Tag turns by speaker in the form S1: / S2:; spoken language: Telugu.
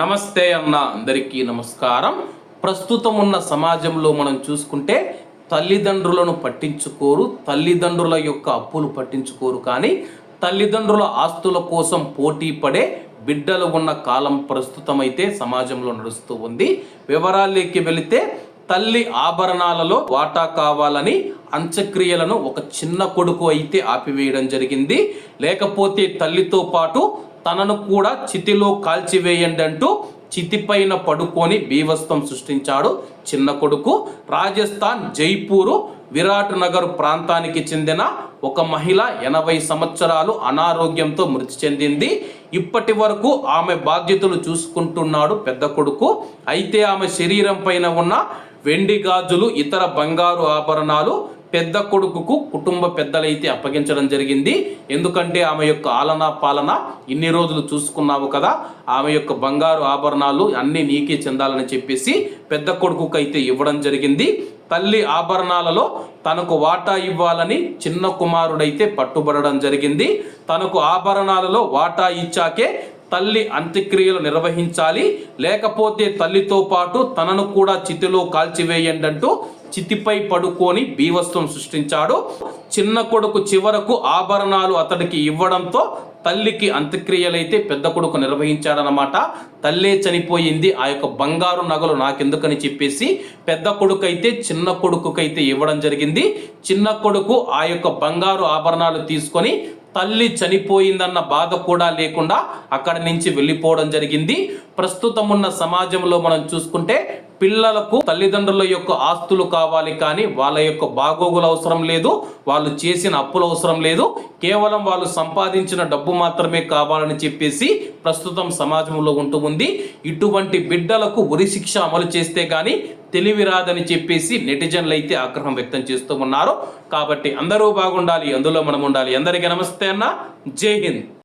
S1: నమస్తే అన్న అందరికీ నమస్కారం. ప్రస్తుతం ఉన్న సమాజంలో మనం చూసుకుంటే తల్లిదండ్రులను పట్టించుకోరు తల్లిదండ్రుల యొక్క అప్పులు పట్టించుకోరు కానీ తల్లిదండ్రుల ఆస్తుల కోసం పోటీ పడే బిడ్డలు ఉన్న కాలం ప్రస్తుతమైతే సమాజంలో నడుస్తూ ఉంది. వివరాల్లోకి వెళితే తల్లి ఆభరణాలలో వాటా కావాలని అంత్యక్రియలను ఒక చిన్న కొడుకు అయితే ఆపివేయడం జరిగింది. లేకపోతే తల్లితో పాటు తనను కూడా చితిలో కాల్చివేయండి అంటూ చితిపైన పడుకొని బీభత్సం సృష్టించాడు చిన్న కొడుకు. రాజస్థాన్ జైపూరు విరాట్ నగర్ ప్రాంతానికి చెందిన ఒక మహిళ ఎనభై సంవత్సరాలు అనారోగ్యంతో మృతి చెందింది. ఇప్పటి వరకు ఆమె బాధ్యతలు చూసుకుంటున్నాడు పెద్ద కొడుకు. అయితే ఆమె శరీరం పైన ఉన్న వెండి గాజులు ఇతర బంగారు ఆభరణాలు పెద్ద కొడుకుకు కుటుంబ పెద్దలైతే అప్పగించడం జరిగింది. ఎందుకంటే ఆమె యొక్క ఆలనా పాలన ఇన్ని రోజులు చూసుకున్నావు కదా ఆమె యొక్క బంగారు ఆభరణాలు అన్నీ నీకే చెందాలని చెప్పేసి పెద్ద కొడుకుకు అయితే ఇవ్వడం జరిగింది. తల్లి ఆభరణాలలో తనకు వాటా ఇవ్వాలని చిన్న కుమారుడైతే పట్టుబడడం జరిగింది. తనకు ఆభరణాలలో వాటా ఇచ్చాకే తల్లి అంత్యక్రియలు నిర్వహించాలి. లేకపోతే తల్లితో పాటు తనను కూడా చితిలో కాల్చివేయండి అంటూ చితిపై పడుకొని బీవస్వం సృష్టించాడు. చిన్న కొడుకు చివరకు ఆభరణాలు అతడికి ఇవ్వడంతో తల్లికి అంత్యక్రియలైతే పెద్ద కొడుకు నిర్వహించాడనమాట తల్లే చనిపోయింది ఆ యొక్క బంగారు నగలు నాకెందుకని చెప్పేసి పెద్ద కొడుకు అయితే చిన్న కొడుకుకైతే ఇవ్వడం జరిగింది. చిన్న కొడుకు ఆ యొక్క బంగారు ఆభరణాలు తీసుకొని తల్లి చనిపోయిందన్న బాధ కూడా లేకుండా అక్కడి నుంచి వెళ్ళిపోవడం జరిగింది. ప్రస్తుతం ఉన్న సమాజంలో మనం చూసుకుంటే పిల్లలకు తల్లిదండ్రుల యొక్క ఆస్తులు కావాలి కానీ వాళ్ళ యొక్క బాగోగులు అవసరం లేదు వాళ్ళు చేసిన అప్పులు అవసరం లేదు. కేవలం వాళ్ళు సంపాదించిన డబ్బు మాత్రమే కావాలని చెప్పేసి ప్రస్తుతం సమాజంలో ఉంటూ ఉంది. ఇటువంటి బిడ్డలకు ఉరి శిక్ష అమలు చేస్తే కానీ తెలివి రాదని చెప్పేసి నెటిజన్లు అయితే ఆగ్రహం వ్యక్తం చేస్తూ ఉన్నారు. కాబట్టి అందరూ బాగుండాలి అందులో మనం ఉండాలి అందరికీ నమస్తే అన్న. జై హింద్.